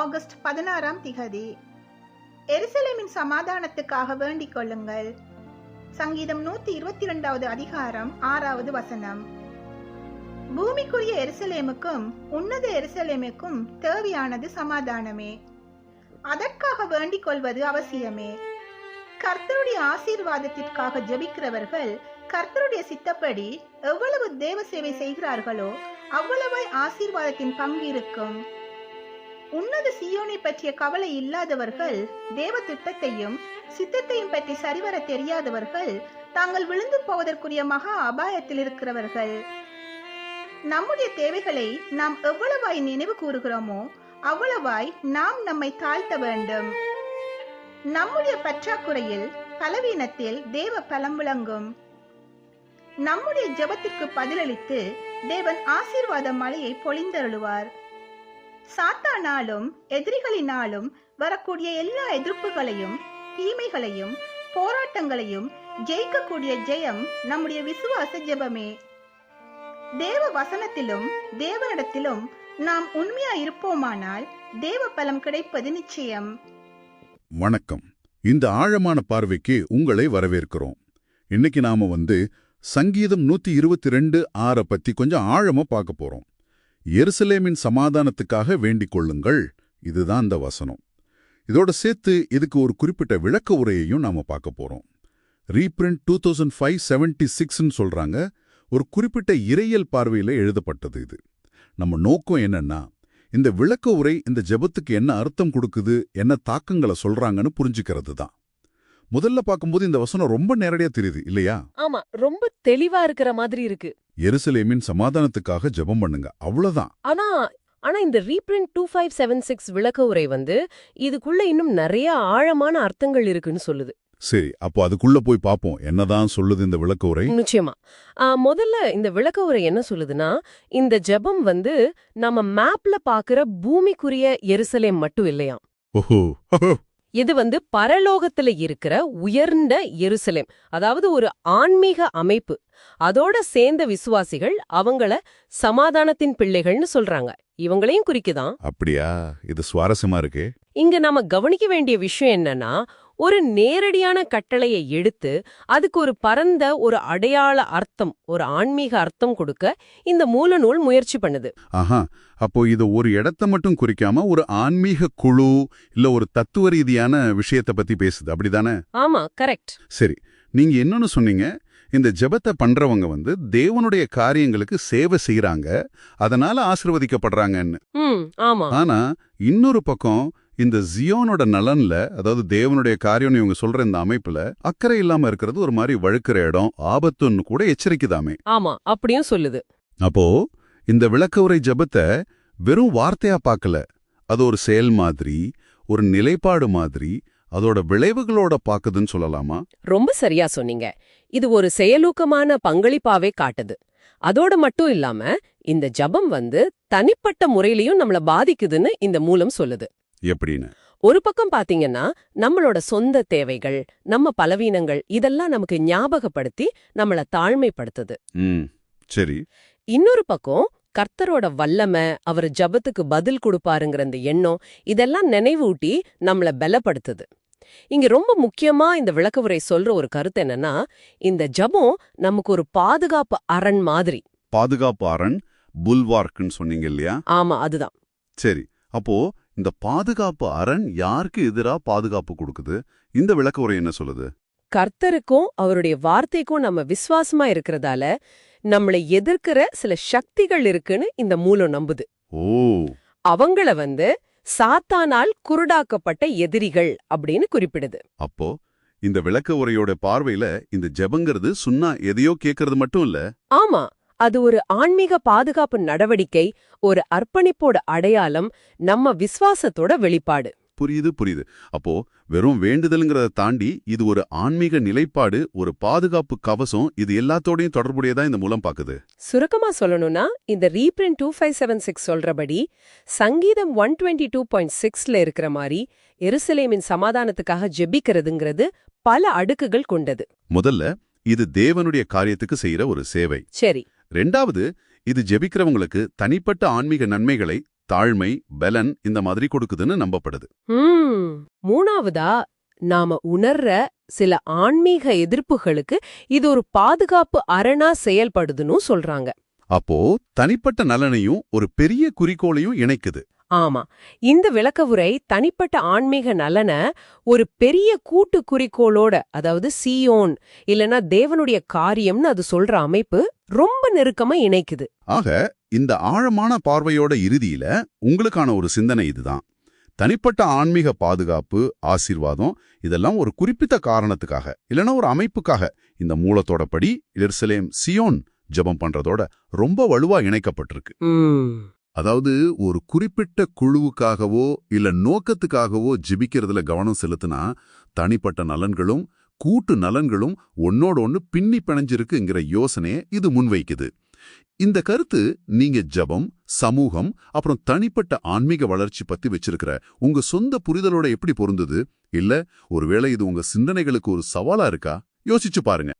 August பதினாறாம் திகதி. எருசலேமின் சமாதானத்துக்காக வேண்டிக் கொள்ளுங்கள். சங்கீதம் நூத்தி இருபத்தி இரண்டாவது அதிகாரம் ஆறாவது வசனம். பூமிக்குரிய எருசலேமுக்கும் உன்னத எருசலேமுக்கும் தேவையானது சமாதானமே. அதற்காக வேண்டிக் கொள்வது அவசியமே. கர்த்தருடைய ஆசீர்வாதத்திற்காக ஜெபிக்கிறவர்கள் கர்த்தருடைய சித்தப்படி எவ்வளவு தேவ சேவை செய்கிறார்களோ அவ்வளவு ஆசீர்வாதத்தின் பங்கு இருக்கும். உன்னத சியோனை பற்றிய கவலை இல்லாதவர்கள் தேவ திட்டத்தையும் சித்தத்தையும் பற்றி சரிவர தெரியாதவர்கள் தாங்கள் விழுந்து போவதற்குரிய மகா அபாயத்தில் இருக்கிறவர்கள். நம்முடைய தேவைகளை நாம் எவ்வளவாய் நினைவு கூறுகிறோமோ அவ்வளவாய் நாம் நம்மை தாழ்த்த வேண்டும். நம்முடைய பற்றாக்குறையில் பலவீனத்தில் தேவ பலம் விளங்கும். நம்முடைய ஜெபத்திற்கு பதிலளித்து தேவன் ஆசீர்வாத மழையை பொழிந்தருளுவார். சாத்தானாலும் எதிரிகளினாலும் வரக்கூடிய எல்லா எதிர்ப்புகளையும் தீமைகளையும் போராட்டங்களையும் ஜெயிக்கக்கூடிய ஜெயம் நம்முடைய விசுவாச ஜெபமே. தேவ வசனத்திலும் தேவனிடத்திலும் நாம் உண்மையா இருப்போமானால் தேவ பலம் கிடைப்பது நிச்சயம். வணக்கம். இந்த ஆழமான பார்வைக்கு உங்களை வரவேற்கிறோம். இன்னைக்கு நாம வந்து சங்கீதம் நூத்தி இருபத்தி ரெண்டு ஆற பத்தி கொஞ்சம் ஆழமா பார்க்க போறோம். எருசலேமின் சமாதானத்துக்காக வேண்டிக் கொள்ளுங்கள். இதுதான் இந்த வசனம். இதோட சேர்த்து இதுக்கு ஒரு குறிப்பிட்ட விளக்க உரையையும் நாம பார்க்க போறோம். Reprint two thousand five seventy சிக்ஸ்ன்னு சொல்றாங்க. ஒரு குறிப்பிட்ட இறையல் பார்வையில எழுதப்பட்டது இது. நம்ம நோக்கம் என்னன்னா இந்த விளக்க உரை இந்த ஜெபத்துக்கு என்ன அர்த்தம் கொடுக்குது என்ன தாக்கங்களை சொல்றாங்கன்னு புரிஞ்சுக்கிறது தான். முதல்ல பார்க்கும்போது இந்த வசனம் ரொம்ப நேரடியா தெரியுது இல்லையா? ஆமா ரொம்ப தெளிவா இருக்கிற மாதிரி இருக்கு. எருசலேமின் சமாதானத்துக்காக ஜெபம் பண்ணுங்க. அவ்வளவுதான். ஆனா ஆனா இந்த reprint two five seven six விளக்க உரை வந்து இதுக்குள்ள இன்னும் நிறைய ஆழமான அர்த்தங்கள் இருக்குன்னு சொல்லுது. சரி அப்போ அதுக்குள்ள போய் பார்ப்போம் என்னதான் சொல்லுது இந்த விளக்க உரை? நிச்சயமா. முதல்ல இந்த விளக்க உரை என்ன சொல்லுதுன்னா இந்த ஜெபம் வந்து நம்ம மேப்ல பாக்குற பூமிக்குரிய எருசலேம் மட்டும் இல்லையாம். ஓஹோ. இது வந்து பரலோகத்துல இருக்கிற உயர்ந்த எருசலேம் அதாவது ஒரு ஆன்மீக அமைப்பு. அதோட சேர்ந்த விசுவாசிகள் அவங்கள சமாதானத்தின் பிள்ளைகள்னு சொல்றாங்க. இவங்களையும் குறிக்குதான். அப்படியா? இது சுவாரஸ்யமா இருக்கே. இங்க நாம கவனிக்க வேண்டிய விஷயம் என்னன்னா ஒரு நேரடியான கட்டளையை எடுத்து அதுக்கு ஒரு பரந்த ஒரு அடையாள அர்த்தம் ஒரு ஆன்மீக அர்த்தம் கொடுக்க இந்த மூலநூல் முயற்சி பண்ணுது. ஆஹா அப்போ இது ஒரு இடத்த மட்டும் குறிக்காம ஒரு ஆன்மீக குழு இல்ல ஒரு தத்துவ ரீதியான விஷயத்தை பத்தி பேசுது. அப்படிதானே? ஆமா கரெக்ட். சரி நீங்க என்னன்னு சொன்னீங்க இந்த ஜெபத்தை பண்றவங்க வந்து தேவனுடைய காரியங்களுக்கு சேவை செய்றாங்க அதனால ஆசிர்வதிக்கப்படுறாங்கன்னு. ஆனா இன்னொரு பக்கம் இந்த ஜியோனோட நலன்ல அதாவது தேவனுடைய காரியம்னு இவங்க சொல்ற இந்த அமைப்புல அக்கறை இல்லாம இருக்கிறது ஒரு மாதிரி வழுக்கிற இடம் ஆபத்துன்னு கூட எச்சரிக்குதாமே. ஆமா அப்படியும் சொல்லுது. அப்போ இந்த விளக்கவுரை ஜெபத்தை வெறும் வார்த்தையா பார்க்கல. அது ஒரு செயல் மாதிரி ஒரு நிலைப்பாடு மாதிரி அதோட விளைவுகளோட பாக்குதுன்னு சொல்லலாமா? ரொம்ப சரியா சொன்னீங்க. இது ஒரு செயலூக்கமான பங்களிப்பாவே காட்டுது. அதோட மட்டும் இல்லாம இந்த ஜபம் வந்து தனிப்பட்ட முறையிலயும் நம்மள பாதிக்குதுன்னு இந்த மூலம் சொல்லுது. எப்படின்னு? ஒரு பக்கம் பாத்தீங்கன்னா நம்மளோட சொந்த தேவைகள் நம்ம பலவீனங்கள் இதெல்லாம் நமக்கு ஞாபகப்படுத்தி நம்மள தாழ்மைப்படுத்துது. சரி. இன்னொரு பக்கம் கர்த்தரோட வல்லமை அவர் ஜபத்துக்கு பதில் கொடுப்பாருங்கிற அந்த எண்ணம் இதெல்லாம் நினைவூட்டி நம்மள பலப்படுத்துது. இங்க ரொம்ப முக்கியமா இந்த விளக்கவுரை சொல்ற ஒரு கருத்து என்னன்னா இந்த ஜபம் நமக்கு ஒரு பாதுகாப்பு அரண் மாதிரி. பாதுகாப்பு அரண் புல்வார்க்குன்னு சொன்னீங்க இல்லையா? ஆமா அதுதான். சரி அப்போ இந்த பாதுகாப்பு அரண் யாருக்கு எதிரா பாதுகாப்பு கொடுக்குது? இந்த விளக்க உரை என்ன சொல்லுது? கர்த்தருக்கும் அவருடைய வார்த்தைக்கும் நம்ம விசுவாசமா இருக்கிறதால நம்மளை எதிர்க்கிற சில சக்திகள் இருக்குன்னு இந்த மூலம் நம்புது. ஓ. அவங்கள வந்து சாத்தானால் குருடாக்கப்பட்ட எதிரிகள் அப்படின்னு குறிப்பிடுது. அப்போ இந்த விளக்க உரையோட பார்வையில இந்த ஜெபங்கிறது சுன்னா எதையோ கேட்கறது மட்டும் இல்ல? ஆமா. அது ஒரு ஆன்மீக பாதுகாப்பு நடவடிக்கை ஒரு அர்ப்பணிப்போட அடையாளம் நம்ம விசுவாசத்தோட வெளிப்பாடு. புரியுது புரியுது. அப்போ வெறும் வேண்டுதல்ங்கிறத தாண்டி இது ஒரு ஆன்மீக நிலைப்பாடு ஒரு பாதுகாப்பு கவசம் இது எல்லாத்தோடையும் தொடர்புடையதா இந்த மூலம் பாக்குது? சுருக்கமா சொல்லணும்னா இந்த reprint two five seven six சொல்றபடி சங்கீதம் ஒன் டுவெண்ட்டி டூ பாயிண்ட் சிக்ஸ்ல இருக்கிற மாதிரி எருசலேமின் சமாதானத்துக்காக ஜெபிக்கிறதுங்கிறது பல அடுக்குகள் கொண்டது. முதல்ல இது தேவனுடைய காரியத்துக்கு செய்யற ஒரு சேவை. சரி. ரெண்டாவது இது ஜெபிக்கிறவங்களுக்கு தனிப்பட்ட ஆன்மீக நன்மைகளை தாழ்மை பலன் இந்த மாதிரி கொடுக்குதுன்னு நம்பப்படுது. மூணாவதா நாம உணர்ற சில ஆன்மீக எதிர்ப்புகளுக்கு இது ஒரு பாதுகாப்பு அரணா செயல்படுதுன்னு சொல்றாங்க. அப்போ தனிப்பட்ட நலனையும் ஒரு பெரிய குறிக்கோளையும் இணைக்குது. ஆமா. இந்த விளக்கவுரை தனிப்பட்ட ஆன்மீக நலன ஒரு பெரிய கூட்டு குறிக்கோளோட அதாவது சியோன் இல்லனா தேவனுடைய காரியம்னு அது சொல்ற அமைப்பு ரொம்ப நெருக்கமா இணைக்குது. ஆக இந்த ஆழமான பார்வையோட இறுதியில உங்களுக்கான ஒரு சிந்தனை இதுதான். தனிப்பட்ட ஆன்மீக பாதுகாப்பு ஆசீர்வாதம் இதெல்லாம் ஒரு குறிப்பிட்ட காரணத்துக்காக இல்லைன்னா ஒரு அமைப்புக்காக இந்த மூலத்தோட படி எருசலேம் சியோன் ஜெபம் பண்றதோட ரொம்ப வலுவா இணைக்கப்பட்டிருக்கு. அதாவது ஒரு குறிப்பிட்ட குழுவுக்காகவோ இல்ல நோக்கத்துக்காகவோ ஜிபிக்கிறதுல கவனம் செலுத்தினா தனிப்பட்ட நலன்களும் கூட்டு நலன்களும் ஒன்னோட ஒன்னு பின்னி பிணைஞ்சிருக்குங்கிற யோசனையை இது முன்வைக்குது. இந்த கருத்து நீங்க ஜெபம் சமூகம் அப்புறம் தனிப்பட்ட ஆன்மீக வளர்ச்சி பத்தி வச்சிருக்கிற உங்க சொந்த புரிதலோட எப்படி பொருந்தது? இல்ல ஒருவேளை இது உங்க சிந்தனைகளுக்கு ஒரு சவாலா இருக்கா? யோசிச்சு பாருங்க.